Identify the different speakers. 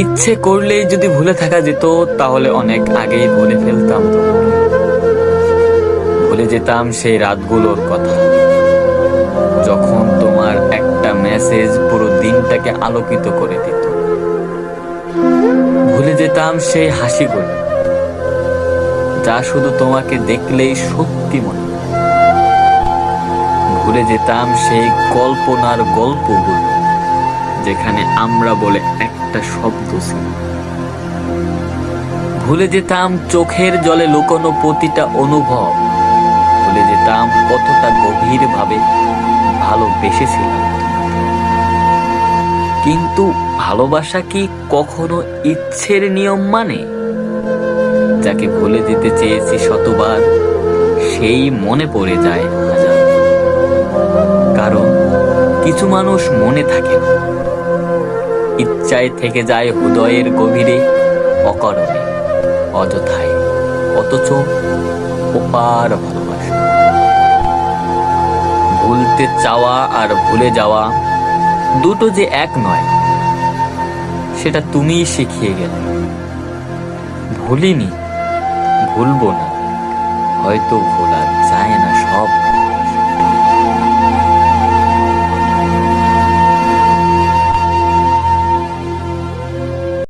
Speaker 1: ইচ্ছে করলেই যদি ভুলে থাকা যেত, তাহলে অনেক আগেই ভুলে ফেলতাম ভুলে যেতাম সেই রাতগুলোর কথা। যখন তোমার একটা মেসেজ পুরো দিনটাকে আলোকিত করে দিত। ভুলে যেতাম সেই হাসিগুলো। যা শুধু তোমাকে দেখলেই সত্যি মনে ভুলে যেতাম সেই কল্পনার গল্পগুলো, যেখানে আমরা বলে একটা শব্দ ছিল। ভুলে যেতাম চোখের জলে লুকোনো প্রতিটা অনুভব। ভুলে যেতাম কতটা গভীরভাবে ভালোবেসেছিলাম। কিন্তু ভালোবাসা কি কখনো ইচ্ছের নিয়ম মানে? যাকে ভুলে যেতে চেয়েছি শতবার, সেই মনে পড়ে যায় কারণ কিছু মানুষ মনে থাকে না। ইচ্ছায় থেকে যায় হৃদয়ের গভীরে, অকারণে, অযথায়, অথচ অপার ভালোবাসা। ভুলতে চাওয়া আর ভুলে যাওয়া দুটো যে এক নয়, সেটা তুমিই শিখিয়ে গেলে। ভুলিনি, ভুলবো না, হয়তো ভোলা যায় না